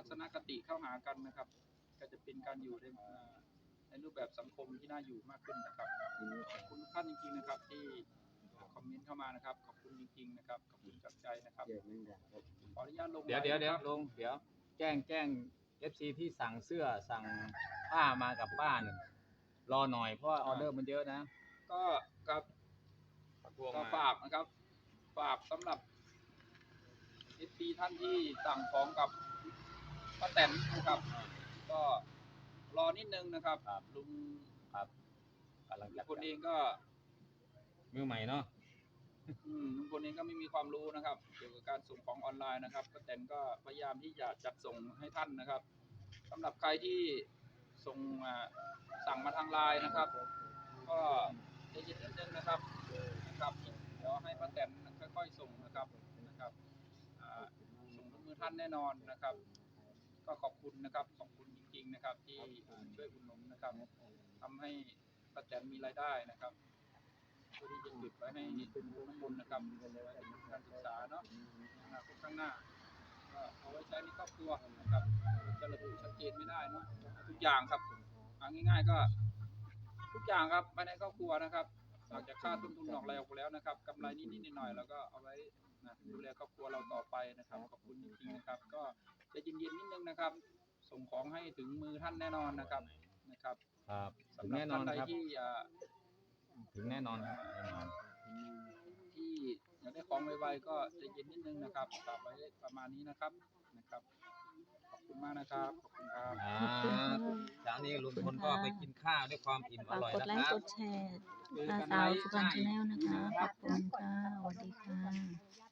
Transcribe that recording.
ทัศนคติเข้าหากันนะครับ ก็จะเป็นการอยู่ในเอ่อในรูปแบบสังคมที่น่าอยู่มากขึ้นนะครับขอบคุณทุกท่านจริงๆนะครับ ที่คอมเมนต์เข้ามานะครับ ขอบคุณจริงๆนะครับขอบคุณจากใจนะครับขออนุญาตลงเดี๋ยวเดี๋ยวเดี๋ยวไลน์นะครับลุงเดี๋ยวแจ้งแจ้ง FC ที่สั่งเสื้อสั่งผ้ามากับป้าหนึ่งรอหน่อยเพราะว่าออเดอร์มันเยอะนะ ก็ครับก็ฝากนะครับ ฝากสำหรับเอฟีท่านที่สั่งของกับ ป้าแตนนะครับ ก็รอนิดนึงนะครับครับลุงครับกำลังลุจะงพลเองก็มือใหม่เนาะอืมลุงพลเองก็ไม่มีความรู้นะครับ เกี่ยวกับการส่งของออนไลน์นะครับป้าแตนก็พยายามที่จะจัดส่งให้ท่านนะครับสำหรับใครที่ส่งอ่าสั่งมาทางไลน์นะครับ ก็ใจเย็นนิดนึงนะครับนะครับเดี๋ยวให้ป้าแตนค่อยๆส่งนะครับนะครับอ่าส่งถึงมือท่านแน่นอนนะครับ ก็ขอบคุณนะครับ ขอบคุณจริง ๆ นะครับ ที่ช่วยอุดหนุนนะครับทำให้ป้าแตนมีรายได้นะครับเพื่อที่จะเก็บไว้ให้เป็นข้อมูลนะครับไว้เป็นการศึกษาเนาะอนาคตข้างหน้าก็เอาไว้ใช้ในครอบครัวนะครับจะระบุชัดเจนไม่ได้เนาะทุกอย่างครับง่ายๆก็ ทุกอย่างครับภายในครอบครัวนะครับ นอกจากค่าต้นทุนดอกอะไรออกไปแล้วนะครับกำไรนิดๆหน่อยๆแล้วก็เอาไว้นะดูแลครอบครัวเราต่อไปนะครับขอบคุณจริงๆนะครับ ก็ใจะเย็นๆนิดนึงนะครับ ส่งของให้ถึงมือท่านแน่นอนนะครับนะครับครับ ถึสำงหรับแน่นอท่านนใดครับ ที่อ่า ถึงแน่นอนครับแน่นอนที่อยาก ได้ของไวๆก็ใจะเย็นนิดนึงนะครับฝากไว้ประมาณนี้นะครับนะครับ ขอบคุณมากนะครับขอบคุณครับ อ่าขอบคุณค่ะเช้านี้ลุงพลก็ไปกินข้าวด้วยความอิ่มอฝากร่อยกดนะไลคค์รับ กดแชร์ตาสาวสุพรรณชาแนลนะคะขอบคุณค่ะสวัสดีค่ะ